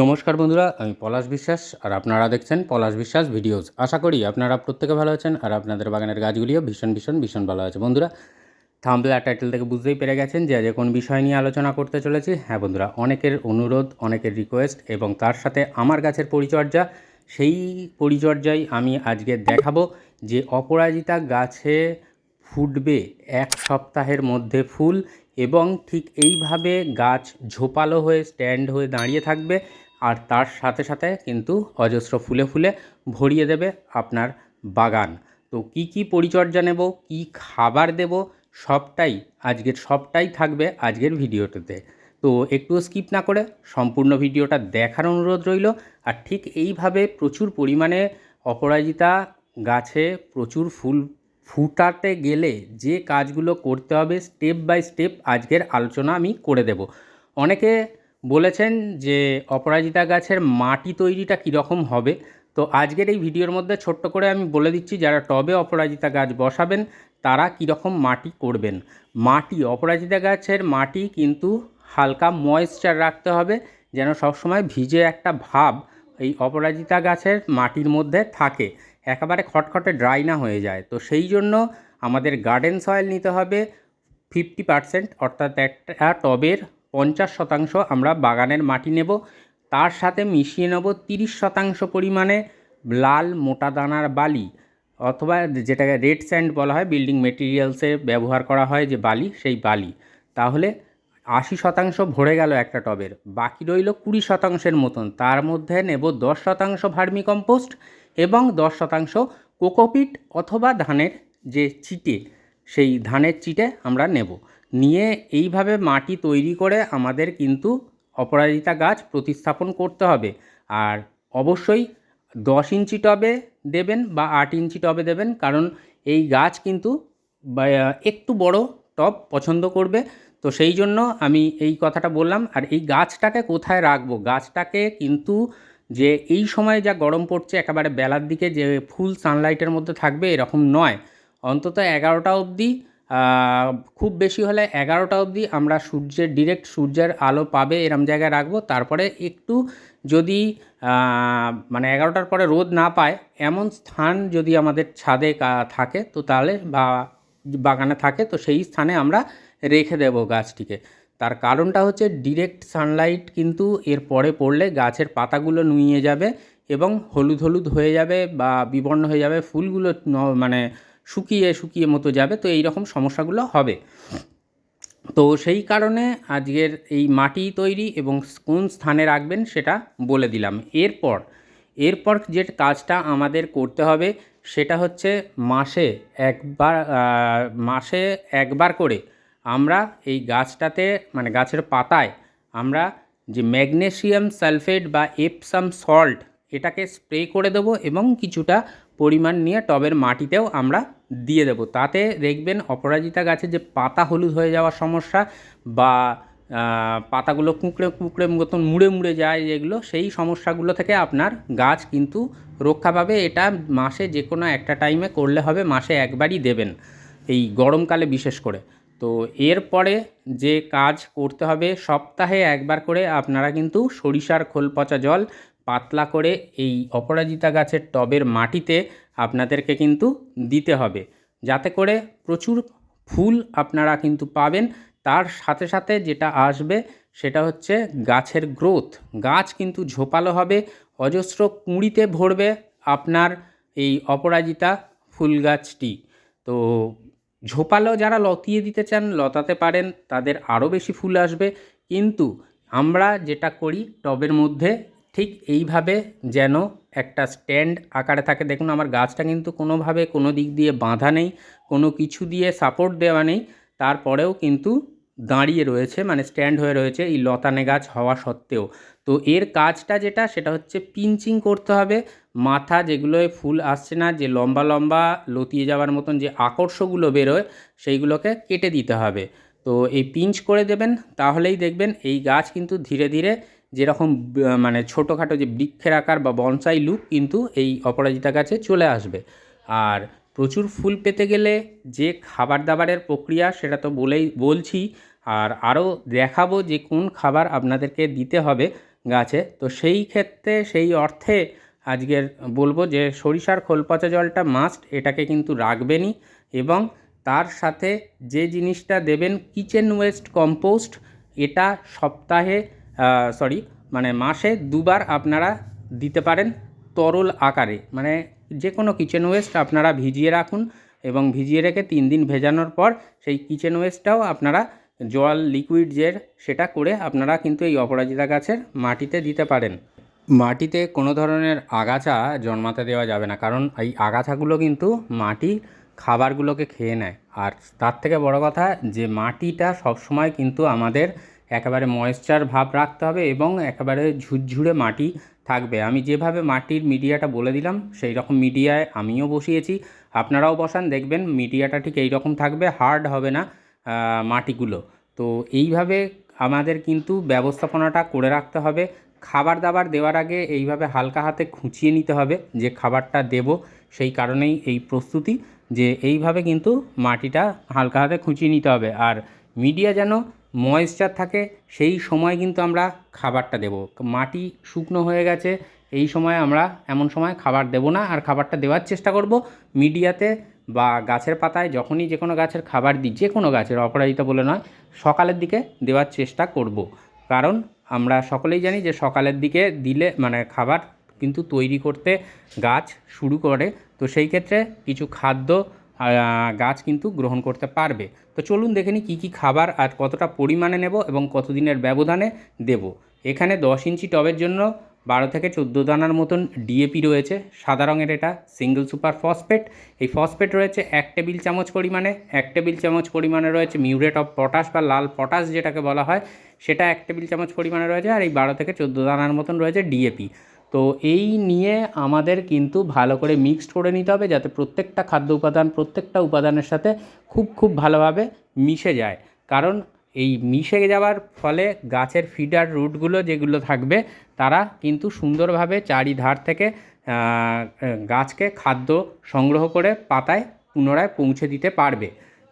নমস্কার বন্ধুরা, আমি পলাশ বিশ্বাস আর আপনারা দেখছেন পলাশ বিশ্বাস ভিডিওস। আশা করি আপনারা প্রত্যেকে ভালো আছেন আর আপনাদের বাগানের গাছগুলিও ভীষণ ভীষণ ভীষণ ভালো আছে। বন্ধুরা থাম্বলা টাইটেল থেকে বুঝতেই পেরে গেছেন যে আজ কোন বিষয় নিয়ে আলোচনা করতে চলেছি। হ্যাঁ বন্ধুরা, অনেকের অনুরোধ, অনেকের রিকোয়েস্ট এবং তার সাথে আমার গাছের পরিচর্যা, সেই পরিচর্যাই আমি আজকে দেখাবো যে অপরাজিতা গাছে ফুটবে এক সপ্তাহের মধ্যে ফুল এবং ঠিক এইভাবে গাছ ঝোপালো হয়ে স্ট্যান্ড হয়ে দাঁড়িয়ে থাকবে। আর তার সাথে সাথে কিন্তু অজস্র ফুলে ফুলে ভরিয়ে দেবে আপনার বাগান। তো কি কি পরিচর্যা নেব, কি খাবার দেব, সবটাই আজকের, সবটাই থাকবে আজকের ভিডিওটাতে তো একটু স্কিপ না করে সম্পূর্ণ ভিডিওটা দেখার অনুরোধ রইল। আর ঠিক এইভাবে প্রচুর পরিমাণে অপরাজিতা গাছে প্রচুর ফুল ফুটাতে গেলে যে কাজগুলো করতে হবে, স্টেপ বাই স্টেপ আজকের আলোচনা আমি করে দেব। অনেকে বলেছেন যে অপরাজিতা গাছের মাটি তৈরিটা কীরকম হবে। তো আজকের এই ভিডিওর মধ্যে ছোট্ট করে আমি বলে দিচ্ছি, যারা টবে অপরাজিতা গাছ বসাবেন, তারা কীরকম মাটি করবেন। মাটি, অপরাজিতা গাছের মাটি কিন্তু হালকা ময়েশ্চার রাখতে হবে, যেন সবসময় ভিজে একটা ভাব এই অপরাজিতা গাছের মাটির মধ্যে থাকে। একেবারে খটখটে ড্রাই না হয়ে যায়। তো সেই জন্য আমাদের গার্ডেন সয়েল নিতে হবে ফিফটি পারসেন্ট অর্থাৎ একটা টবের পঞ্চাশ শতাংশ আমরা বাগানের মাটি নেব, তার সাথে মিশিয়ে নেব তিরিশ শতাংশ পরিমাণে লাল মোটা দানার বালি, অথবা যেটাকে রেড স্যান্ড বলা হয়, বিল্ডিং মেটেরিয়ালসে ব্যবহার করা হয় যে বালি, সেই বালি। তাহলে আশি শতাংশ ভরে গেল একটা টবের, বাকি রইল কুড়ি শতাংশের মতন। তার মধ্যে নেব দশ শতাংশ ভার্মি কম্পোস্ট এবং দশ শতাংশ কোকোপিট অথবা ধানের যে চিটে সেই ধানের চিটে আমরা নেব। নিয়ে এইভাবে মাটি তৈরি করে আমাদের কিন্তু অপরাজিতা গাছ প্রতিস্থাপন করতে হবে। আর অবশ্যই দশ ইঞ্চি টবে দেবেন বা আট ইঞ্চি টবে দেবেন, কারণ এই গাছ কিন্তু একটু বড় টব পছন্দ করবে। তো সেই জন্য আমি এই কথাটা বললাম। আর এই গাছটাকে কোথায় রাখব? গাছটাকে কিন্তু যে এই সময় যা গরম পড়ছে, একেবারে বেলার দিকে যে ফুল সানলাইটের মধ্যে থাকবে, এরকম নয়। অন্তত এগারোটা অবধি খুব বেশি হলে এগারোটা অবধি আমরা সূর্যের ডিরেক্ট সূর্যের আলো পাবে এরম জায়গায় রাখব। তারপরে একটু যদি মানে এগারোটার পরে রোদ না পায়, এমন স্থান যদি আমাদের ছাদে থাকে, তো তাহলে বা, বাগানে থাকে, তো সেই স্থানে আমরা রেখে দেবো গাছটিকে। তার কারণটা হচ্ছে ডিরেক্ট সানলাইট কিন্তু এর পরে পড়লে গাছের পাতাগুলো নুইয়ে যাবে এবং হলুদ হলুদ হয়ে যাবে বা বিবর্ণ হয়ে যাবে, ফুলগুলো মানে শুকিয়ে শুকিয়ে মতো যাবে, তো এই রকম সমস্যাগুলো হবে। তো সেই কারণে আজকের এই মাটি তৈরি এবং কোন স্থানে রাখবেন সেটা বলে দিলাম। এরপর এরপর যে কাজটা আমাদের করতে হবে সেটা হচ্ছে মাসে একবার মাসে একবার করে আমরা এই গাছটাতে মানে গাছের পাতায় আমরা যে ম্যাগনেশিয়াম সালফেট বা এপসাম সল্ট এটাকে স্প্রে করে দেবো এবং কিছুটা পরিমাণ নিয়ে টবের মাটিতেও আমরা দিয়ে দেবো। তাতে দেখবেন অপরাজিতা গাছে যে পাতা হলুদ হয়ে যাওয়ার সমস্যা বা পাতাগুলো কুঁকড়ে কুঁকড়ে মতন মুড়ে মুড়ে যায় যেগুলো, সেই সমস্যাগুলো থেকে আপনার গাছ কিন্তু রক্ষা পাবে। এটা মাসে যে কোনো একটা টাইমে করলে হবে, মাসে একবারই দেবেন এই গরমকালে বিশেষ করে। তো এরপরে যে কাজ করতে হবে, সপ্তাহে একবার করে আপনারা কিন্তু সরিষার খোল পচা জল পাতলা করে এই অপরাজিতা গাছের টবের মাটিতে আপনাদেরকে কিন্তু দিতে হবে। যাতে করে প্রচুর ফুল আপনারা কিন্তু পাবেন। তার সাথে সাথে যেটা আসবে সেটা হচ্ছে গাছের গ্রোথ। গাছ কিন্তু ঝোপালো হবে, অজস্র কুঁড়িতে ভরবে আপনার এই অপরাজিতা ফুল গাছটি। তো ঝোপালো যারা লতিয়ে দিতে চান, লতাতে পারেন, তাদের আরও বেশি ফুল আসবে। কিন্তু আমরা যেটা করি, টবের মধ্যে ঠিক এইভাবে যেন একটা স্ট্যান্ড আকারে থাকে। দেখুন, আমার গাছটা কিন্তু কোনোভাবে কোনো দিক দিয়ে বাঁধা নেই, কোনো কিছু দিয়ে সাপোর্ট দেওয়া নেই। তারপরেও কিন্তু দাঁড়িয়ে রয়েছে মানে স্ট্যান্ড হয়ে রয়েছে এই লতানে গাছ হওয়া সত্ত্বেও। তো এর কাজটা যেটা, সেটা হচ্ছে পিঞ্চিং করতে হবে। মাথা যেগুলোয় ফুল আসছে না, যে লম্বা লম্বা লতিয়ে যাওয়ার মতন যে আকর্ষগুলো বেরোয়, সেইগুলোকে কেটে দিতে হবে। তো এই পিঞ্চ করে দেবেন, তাহলেই দেখবেন এই গাছ কিন্তু ধীরে ধীরে যেরকম মানে ছোটোখাটো যে বৃক্ষের আকার বা বনসাই লুক কিন্তু এই অপরাজিতা গাছে চলে আসবে। আর প্রচুর ফুল পেতে গেলে যে খাবার দাবারের প্রক্রিয়া সেটা তো বলেই, বলছি। আর আরও দেখাবো যে কোন খাবার আপনাদেরকে দিতে হবে গাছে। তো সেই ক্ষেত্রে, সেই অর্থে আজকের বলব যে সরিষার খোল পচা জলটা মাস্ট এটাকে কিন্তু রাখবেনই। এবং তার সাথে যে জিনিসটা দেবেন কিচেন ওয়েস্ট কম্পোস্ট এটা সপ্তাহে সরি মানে মাসে দুবার আপনারা দিতে পারেন তরল আকারে মানে যে কোনো কিচেন ওয়েস্ট আপনারা ভিজিয়ে রাখুন এবং ভিজিয়ে রেখে তিন দিন ভেজানোর পর সেই কিচেন ওয়েস্টটাও আপনারা জল লিকুইড জের সেটা করে আপনারা কিন্তু এই অপরাজিতা গাছের মাটিতে দিতে পারেন। মাটিতে কোনো ধরনের আগাছা জন্মাতে দেওয়া যাবে না, কারণ এই আগাছাগুলো কিন্তু মাটি খাবারগুলোকে খেয়ে নেয়। আর তার থেকে বড় কথা, যে মাটিটা সবসময় কিন্তু আমাদের একেবারে ময়েশ্চার ভাব রাখতে হবে এবং একেবারে ঝুরঝুরে মাটি থাকবে। আমি যেভাবে মাটির মিডিয়াটা বলে দিলাম সেই রকম মিডিয়ায় আমিও বসিয়েছি। আপনারাও বসান, দেখবেন মিডিয়াটা ঠিক এই রকম থাকবে হার্ড হবে না মাটিগুলো। তো এইভাবে আমাদের কিন্তু ব্যবস্থাপনাটা করে রাখতে হবে। খাবার দাবার দেওয়ার আগে এইভাবে হালকা হাতে খুঁচিয়ে নিতে হবে যে খাবারটা দেব, সেই কারণেই এই প্রস্তুতি, যে এইভাবে কিন্তু মাটিটা হালকা হাতে খুঁচিয়ে নিতে হবে। আর মিডিয়া যেন ময়েশ্চার থাকে, সেই সময় কিন্তু আমরা খাবারটা দেব। মাটি শুকনো হয়ে গেছে, এই সময় আমরা এমন সময় খাবার দেব না আর খাবারটা দেওয়ার চেষ্টা করব। মিডিয়াতে বা গাছের পাতায় যখনই যে কোনো গাছের খাবার দিই, যে কোনো গাছের, অপরাজিতা বলে নয়, সকালের দিকে দেওয়ার চেষ্টা করব। কারণ আমরা সকলেই জানি যে সকালের দিকে দিলে মানে খাবার কিন্তু তৈরি করতে গাছ শুরু করে। তো সেই ক্ষেত্রে কিছু খাদ্য গাছ কিন্তু গ্রহণ করতে পারবে। তো চলুন দেখে নিই কী কী খাবার আর কতটা পরিমাণে নেব এবং কতদিনের ব্যবধানে দেব। এখানে দশ ইঞ্চি টবের জন্য বারো থেকে চোদ্দ দানার মতন ডিএপি রয়েছে। সাদা রঙের এটা সিঙ্গেল সুপার ফসফেট এই ফসফেট রয়েছে এক টেবিল চামচ পরিমাণে, এক টেবিল চামচ পরিমাণে রয়েছে মিউরেট অফ পটাশ বা লাল পটাশ যেটাকে বলা হয়, সেটা এক টেবিল চামচ পরিমাণে রয়েছে আর এই বারো থেকে চোদ্দ দানার মতন রয়েছে ডিএপি তো এই নিয়ে আমাদের কিন্তু ভালো করে মিক্সড করে নিতে হবে যাতে প্রত্যেকটা খাদ্য উপাদান, প্রত্যেকটা উপাদানের সাথে খুব খুব ভালোভাবে মিশে যায়। কারণ এই মিশে যাওয়ার ফলে গাছের ফিডার রুটগুলো যেগুলো থাকবে, তারা কিন্তু সুন্দরভাবে চারিধার থেকে গাছকে খাদ্য সংগ্রহ করে পাতায় পুনরায় পৌঁছে দিতে পারবে।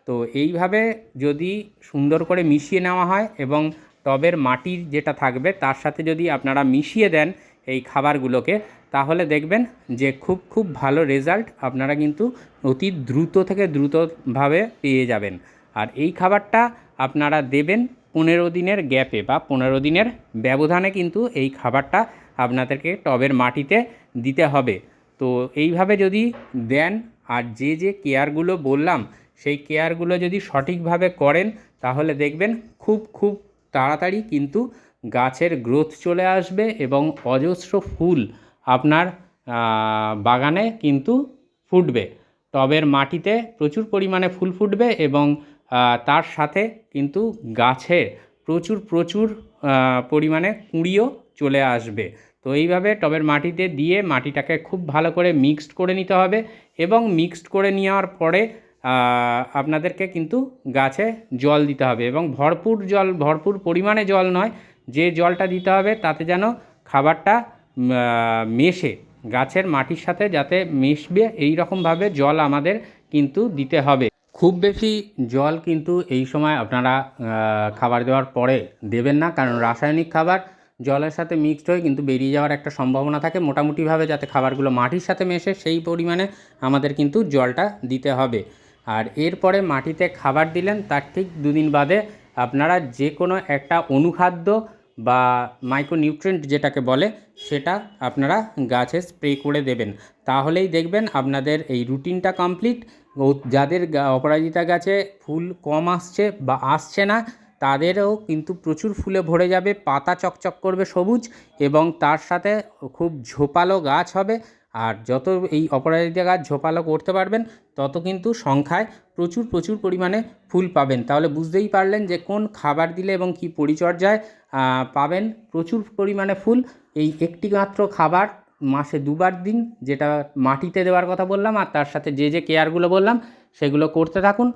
তো এইভাবে যদি সুন্দর করে মিশিয়ে নেওয়া হয় এবং টবের মাটির যেটা থাকবে, তার সাথে যদি আপনারা মিশিয়ে দেন এই খাবারগুলোকে, তাহলে দেখবেন যে খুব খুব ভালো রেজাল্ট আপনারা কিন্তু অতি দ্রুত থেকে দ্রুতভাবে পেয়ে যাবেন। আর এই খাবারটা আপনারা দেবেন পনেরো দিনের গ্যাপে বা পনেরো দিনের ব্যবধানে কিন্তু এই খাবারটা আপনাদেরকে টবের মাটিতে দিতে হবে। তো এইভাবে যদি দেন, আর যে যে কেয়ারগুলো বললাম, সেই কেয়ারগুলো যদি সঠিকভাবে করেন, তাহলে দেখবেন খুব খুব তাড়াতাড়ি কিন্তু গাছের গ্রোথ চলে আসবে এবং অজস্র ফুল আপনার বাগানে কিন্তু ফুটবে। টবের মাটিতে প্রচুর পরিমাণে ফুল ফুটবে এবং তার সাথে কিন্তু গাছে প্রচুর প্রচুর পরিমাণে কুঁড়িও চলে আসবে। তো এইভাবে টবের মাটিতে দিয়ে মাটিটাকে খুব ভালো করে মিক্সড করে নিতে হবে এবং মিক্সড করে নেওয়ার পরে আপনাদেরকে কিন্তু গাছে জল দিতে হবে এবং ভরপুর জল, ভরপুর পরিমাণে জল নয় যে জলটা দিতে হবে তাতে যেন খাবারটা মেশে। গাছের মাটির সাথে যাতে মিশবে, এই রকমভাবে জল আমাদের কিন্তু দিতে হবে। খুব বেশি জল কিন্তু এই সময় আপনারা খাবার দেওয়ার পরে দেবেন না, কারণ রাসায়নিক খাবার জলের সাথে মিক্সড হয়ে কিন্তু বেরিয়ে যাওয়ার একটা সম্ভাবনা থাকে। মোটামুটিভাবে যাতে খাবারগুলো মাটির সাথে মেশে, সেই পরিমাণে আমাদের কিন্তু জলটা দিতে হবে। আর এরপরে মাটিতে খাবার দিলেন, তার ঠিক দুদিন বাদে আপনারা যে কোনো একটা অনুখাদ্য বা মাইক্রোনিউট্রেন্ট যেটাকে বলে, সেটা আপনারা গাছে স্প্রে করে দেবেন। তাহলেই দেখবেন আপনাদের এই রুটিনটা কমপ্লিট যাদের অপরাজিতা গাছে ফুল কম আসছে বা আসছে না, তাদেরও কিন্তু প্রচুর ফুলে ভরে যাবে, পাতা চকচক করবে সবুজ এবং তার সাথে খুব ঝোপালো গাছ হবে। আর যত এই অপরাজিতা গাছ ঝোপালো করতে পারবেন, তত কিন্তু সংখ্যায় প্রচুর প্রচুর পরিমাণে ফুল পাবেন। তাহলে বুঝতেই পারলেন যে কোন খাবার দিলে এবং কি পরিচর্যায় পাবেন প্রচুর পরিমাণে ফুল। এই একটি মাত্র খাবার মাসে দুবার দিন, যেটা মাটিতে দেওয়ার কথা বললাম আর তার সাথে যে যে কেয়ারগুলো বললাম, সেগুলো করতে থাকুন।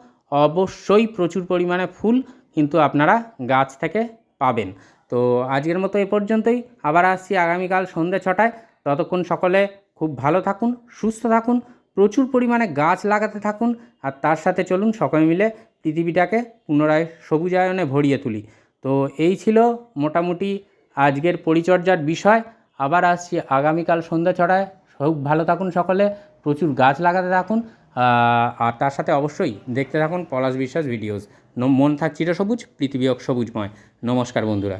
অবশ্যই প্রচুর পরিমাণে ফুল কিন্তু আপনারা গাছ থেকে পাবেন। তো আজকের মতো এ পর্যন্তই। আবার আসছি আগামীকাল সন্ধ্যে ছটায়। ততক্ষণ সকলে খুব ভালো থাকুন, সুস্থ থাকুন, প্রচুর পরিমাণে গাছ লাগাতে থাকুন, আর তার সাথে চলুন সকলে মিলে পৃথিবীটাকে পুনরায় সবুজায়নে ভরিয়ে তুলি। তো এই ছিল মোটামুটি আজকের পরিচর্যার বিষয়। আবার আসছি আগামীকাল সন্ধ্যা ছড়ায় খুব ভালো থাকুন সকলে, প্রচুর গাছ লাগাতে থাকুন আর তার সাথে অবশ্যই দেখতে থাকুন পলাশ বিশ্বাস ভিডিওস। মন থাক চিরসবুজ, পৃথিবী সবুজময়। নমস্কার বন্ধুরা।